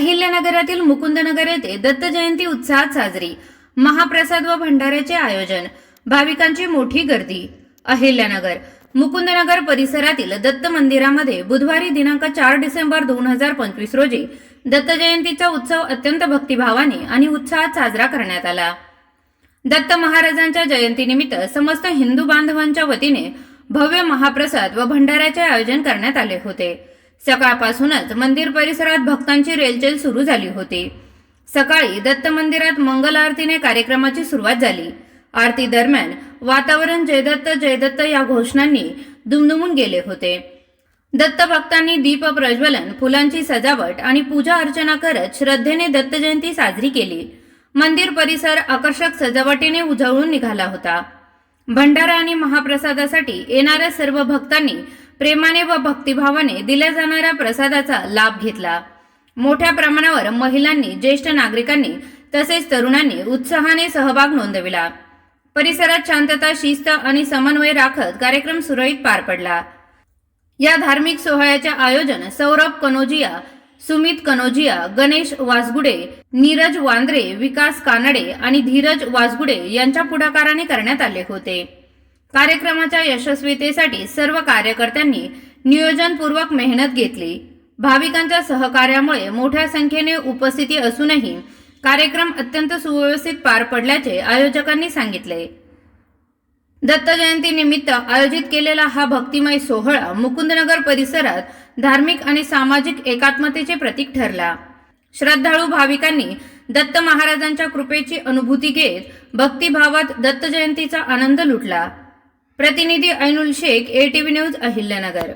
अहिल्यानगरातील मुकुंदनगर येथे दत्त जयंती उत्साहात साजरी. महाप्रसाद व भंडाऱ्याचे आयोजन. भाविकांची मोठी गर्दी. अहिल्यानगर. मुकुंदनगर परिसरातील दत्त मंदिरामध्ये बुधवारी दिनांक चार डिसेंबर दोन हजार पंचवीस रोजी दत्त जयंतीचा उत्सव अत्यंत भक्तिभावाने आणि उत्साहात साजरा करण्यात आला. दत्त महाराजांच्या जयंतीनिमित्त समस्त हिंदू बांधवांच्या वतीने भव्य महाप्रसाद व भंडाऱ्याचे आयोजन करण्यात आले होते. सकाळपासूनच मंदिर परिसरात भक्तांची रेलचेल सुरू झाली होती. सकाळी दत्त मंदिरात मंगल आरतीने कार्यक्रमाची सुरुवात झाली. आरती दरम्यान वातावरण जयदत्त जयदत्त या घोषणांनी दुमदुमून गेले होते. दत्त भक्तांनी दीप प्रज्वलन फुलांची सजावट आणि पूजा अर्चना करत श्रद्धेने दत्त जयंती साजरी केली. मंदिर परिसर आकर्षक सजावटीने उजळून निघाला होता. भंडारा आणि महाप्रसादासाठी येणाऱ्या सर्व भक्तांनी प्रेमाने व भक्तिभावाने दिल्या जाणाऱ्या प्रसादाचा लाभ घेतला. मोठ्या प्रमाणावर महिलांनी ज्येष्ठ नागरिकांनी तसेच तरुणांनी उत्साहाने सहभाग नोंदविला. परिसरात शांतता शिस्त आणि समन्वय राखत कार्यक्रम सुरळीत पार पडला. या धार्मिक सोहळ्याचे आयोजन सौरभ कनोजिया सुमित कनोजिया गणेश वासगुडे नीरज वांद्रे विकास कानडे आणि धीरज वासगुडे यांच्या पुढाकाराने करण्यात आले होते. कार्यक्रमाच्या यशस्वीतेसाठी सर्व कार्यकर्त्यांनी नियोजनपूर्वक मेहनत घेतली. भाविकांच्या सहकार्यामुळे मोठ्या संख्येने उपस्थिती असूनही कार्यक्रम अत्यंत सुव्यवस्थित पार पडल्याचे आयोजकांनी सांगितले. दत्त जयंतीनिमित्त आयोजित केलेला हा भक्तिमय सोहळा मुकुंदनगर परिसरात धार्मिक आणि सामाजिक एकात्मतेचे प्रतीक ठरला. श्रद्धाळू भाविकांनी दत्त महाराजांच्या कृपेची अनुभूती घेत भक्तिभावात दत्त जयंतीचा आनंद लुटला. प्रतिनिधी ऐनुल शेख एटीव्ही न्यूज अहिल्यानगर.